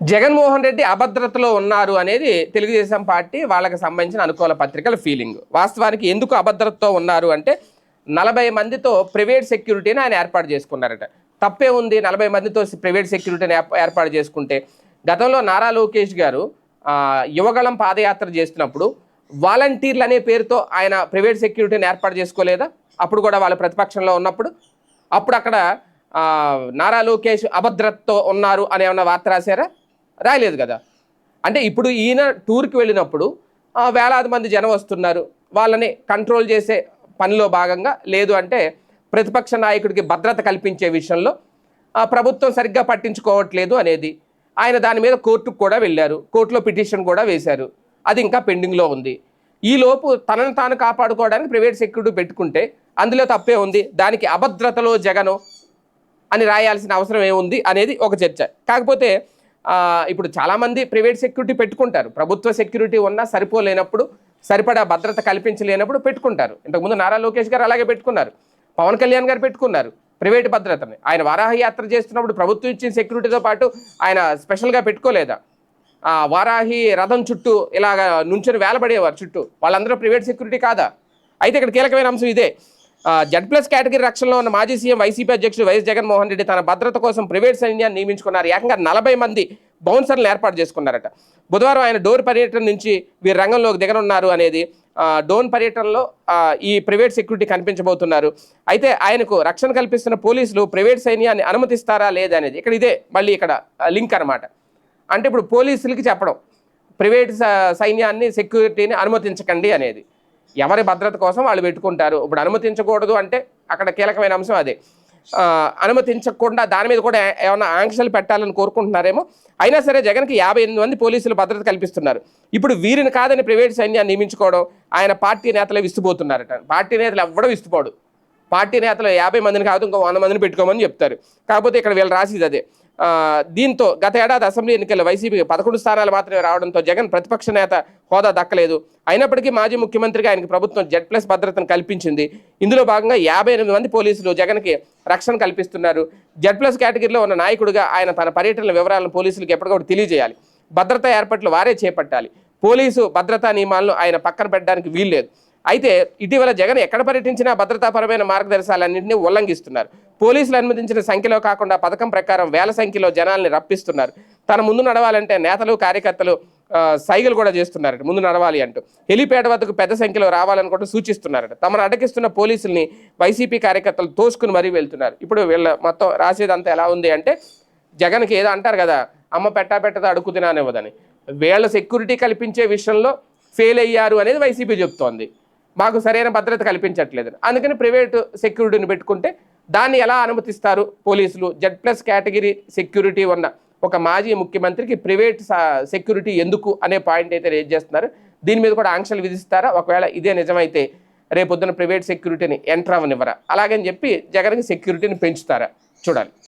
జగన్మోహన్ రెడ్డి అభద్రతలో ఉన్నారు అనేది తెలుగుదేశం పార్టీ వాళ్ళకి సంబంధించిన అనుకూల పత్రికల ఫీలింగ్ వాస్తవానికి ఎందుకు అభద్రతతో ఉన్నారు అంటే నలభై మందితో ప్రైవేట్ సెక్యూరిటీని ఆయన ఏర్పాటు చేసుకున్నారట. తప్పే ఉంది నలభై మందితో ప్రైవేట్ సెక్యూరిటీని ఏర్పాటు చేసుకుంటే. గతంలో నారా లోకేష్ గారు యువగళం పాదయాత్ర చేస్తున్నప్పుడు వాలంటీర్లు అనే పేరుతో ఆయన ప్రైవేట్ సెక్యూరిటీని ఏర్పాటు చేసుకోలేదా? అప్పుడు కూడా వాళ్ళ ప్రతిపక్షంలో ఉన్నప్పుడు. అప్పుడు అక్కడ నారా లోకేష్ అభద్రతతో ఉన్నారు అనే ఏమన్నా వార్త రాశారా? రాయలేదు కదా. అంటే ఇప్పుడు ఈయన టూర్కి వెళ్ళినప్పుడు వేలాది మంది జనం వస్తున్నారు. వాళ్ళని కంట్రోల్ చేసే పనిలో భాగంగా లేదు అంటే ప్రతిపక్ష నాయకుడికి భద్రత కల్పించే విషయంలో ప్రభుత్వం సరిగ్గా పట్టించుకోవట్లేదు అనేది. ఆయన దాని మీద కోర్టుకు కూడా వెళ్ళారు. కోర్టులో పిటిషన్ కూడా వేశారు. అది ఇంకా పెండింగ్లో ఉంది. ఈ లోపు తనను తాను కాపాడుకోవడానికి ప్రైవేట్ సెక్యూరిటీ పెట్టుకుంటే అందులో తప్పే ఉంది. దానికి అభద్రతలో జగను అని రాయాల్సిన అవసరం ఏముంది అనేది ఒక చర్చ. కాకపోతే ఇప్పుడు చాలామంది ప్రైవేట్ సెక్యూరిటీ పెట్టుకుంటారు. ప్రభుత్వ సెక్యూరిటీ ఉన్నా సరిపోలేనప్పుడు సరిపడా భద్రత కల్పించలేనప్పుడు పెట్టుకుంటారు. ఇంతకుముందు నారా లోకేష్ గారు అలాగే పెట్టుకున్నారు. పవన్ కళ్యాణ్ గారు పెట్టుకున్నారు ప్రైవేట్ భద్రతని. ఆయన వారాహ యాత్ర చేస్తున్నప్పుడు ప్రభుత్వం ఇచ్చిన సెక్యూరిటీతో పాటు ఆయన స్పెషల్గా పెట్టుకోలేదా? ఆ వారాహి రథం చుట్టూ ఇలాగ నుంచొని వేలబడేవారు చుట్టూ. వాళ్ళందరూ ప్రైవేట్ సెక్యూరిటీ కాదా? అయితే ఇక్కడ కీలకమైన అంశం ఇదే. జడ్ ప్లస్ కేటగిరీ రక్షణలో ఉన్న మాజీ సీఎం వైసీపీ అధ్యక్షుడు వైఎస్ జగన్మోహన్ రెడ్డి తన భద్రత కోసం ప్రైవేట్ సైన్యాన్ని నియమించుకున్నారు. ఏకంగా నలభై మంది బౌన్సర్లు ఏర్పాటు చేసుకున్నారట. బుధవారం ఆయన డోర్ పర్యటన నుంచి వీరు రంగంలోకి దిగనున్నారు అనేది డోన్ పర్యటనలో ఈ ప్రైవేట్ సెక్యూరిటీ కనిపించబోతున్నారు. అయితే ఆయనకు రక్షణ కల్పిస్తున్న పోలీసులు ప్రైవేట్ సైన్యాన్ని అనుమతిస్తారా లేదా అనేది ఇక్కడ ఇదే మళ్ళీ ఇక్కడ లింక్ అన్నమాట. అంటే ఇప్పుడు పోలీసులకి చెప్పడం ప్రైవేట్ స- సైన్యాన్ని సెక్యూరిటీని అనుమతించకండి అనేది. ఎవరి భద్రత కోసం వాళ్ళు పెట్టుకుంటారు. ఇప్పుడు అనుమతించకూడదు అంటే అక్కడ కీలకమైన అంశం అదే. అనుమతించకుండా దాని మీద కూడా ఏమైనా ఆంక్షలు పెట్టాలని కోరుకుంటున్నారేమో. అయినా సరే జగన్కి యాభై ఎనిమిది మంది పోలీసులు భద్రత కల్పిస్తున్నారు. ఇప్పుడు వీరిని కాదని ప్రైవేట్ సైన్యాన్ని నియమించుకోవడం ఆయన పార్టీ నేతలే విస్తుపోతున్నారట. పార్టీ నేతలు ఎవ్వడం విస్తుపోడు. పార్టీ నేతలు యాభై మందిని కాదు ఇంకో వంద మందిని పెట్టుకోమని చెప్తారు. కాకపోతే ఇక్కడ వీళ్ళు రాసేది అదే. దీంతో గత ఏడాది అసెంబ్లీ ఎన్నికల్లో వైసీపీ పదకొండు స్థానాలు మాత్రమే రావడంతో జగన్ ప్రతిపక్ష నేత హోదా దక్కలేదు. అయినప్పటికీ మాజీ ముఖ్యమంత్రిగా ఆయనకు ప్రభుత్వం జెడ్ ప్లస్ భద్రతను కల్పించింది. ఇందులో భాగంగా యాభై ఎనిమిది మంది పోలీసులు జగన్కి రక్షణ కల్పిస్తున్నారు. జెడ్ ప్లస్ కేటగిరీలో ఉన్న నాయకుడిగా ఆయన తన పర్యటనల వివరాలను పోలీసులకు ఎప్పటికప్పుడు తెలియజేయాలి. భద్రతా ఏర్పాట్లు వారే చేపట్టాలి. పోలీసు భద్రతా నియమాలను ఆయన పక్కన పెట్టడానికి వీల్లేదు. అయితే ఇటీవల జగన్ ఎక్కడ పర్యటించినా భద్రతాపరమైన మార్గదర్శకాలన్నింటినీ ఉల్లంఘిస్తున్నారు. పోలీసులు అనుమతించిన సంఖ్యలో కాకుండా పథకం ప్రకారం వేల సంఖ్యలో జనాల్ని రప్పిస్తున్నారు. తన ముందు నడవాలంటే నేతలు కార్యకర్తలు సైగలు కూడా చేస్తున్నారట. ముందు నడవాలి అంటూ. హెలిపేట వద్దకు పెద్ద సంఖ్యలో రావాలని కూడా సూచిస్తున్నారట. తమను అటకిస్తున్న పోలీసుల్ని వైసీపీ కార్యకర్తలు తోసుకుని మరీ వెళ్తున్నారు. ఇప్పుడు వీళ్ళ మొత్తం రాసేదంతా ఎలా ఉంది అంటే జగన్కి ఏదో అంటారు కదా అమ్మ పెట్టా పెట్టదా అడుగు తినానివ్వదని. వీళ్ళ సెక్యూరిటీ కల్పించే విషయంలో ఫెయిల్ అయ్యారు అనేది వైసీపీ చెప్తోంది. మాకు సరైన భద్రత కల్పించట్లేదు. అందుకని ప్రైవేటు సెక్యూరిటీని పెట్టుకుంటే దాన్ని ఎలా అనుమతిస్తారు పోలీసులు? జెడ్ ప్లస్ కేటగిరీ సెక్యూరిటీ ఉన్న ఒక మాజీ ముఖ్యమంత్రికి ప్రైవేట్ సెక్యూరిటీ ఎందుకు అనే పాయింట్ అయితే రేజ్ చేస్తున్నారు. దీని మీద కూడా ఆంక్షలు విధిస్తారా? ఒకవేళ ఇదే నిజమైతే రేపొద్దున ప్రైవేట్ సెక్యూరిటీని ఎంటర్ అవనివ్వరా అలాగని చెప్పి జగన్కి సెక్యూరిటీని పెంచుతారా? చూడాలి.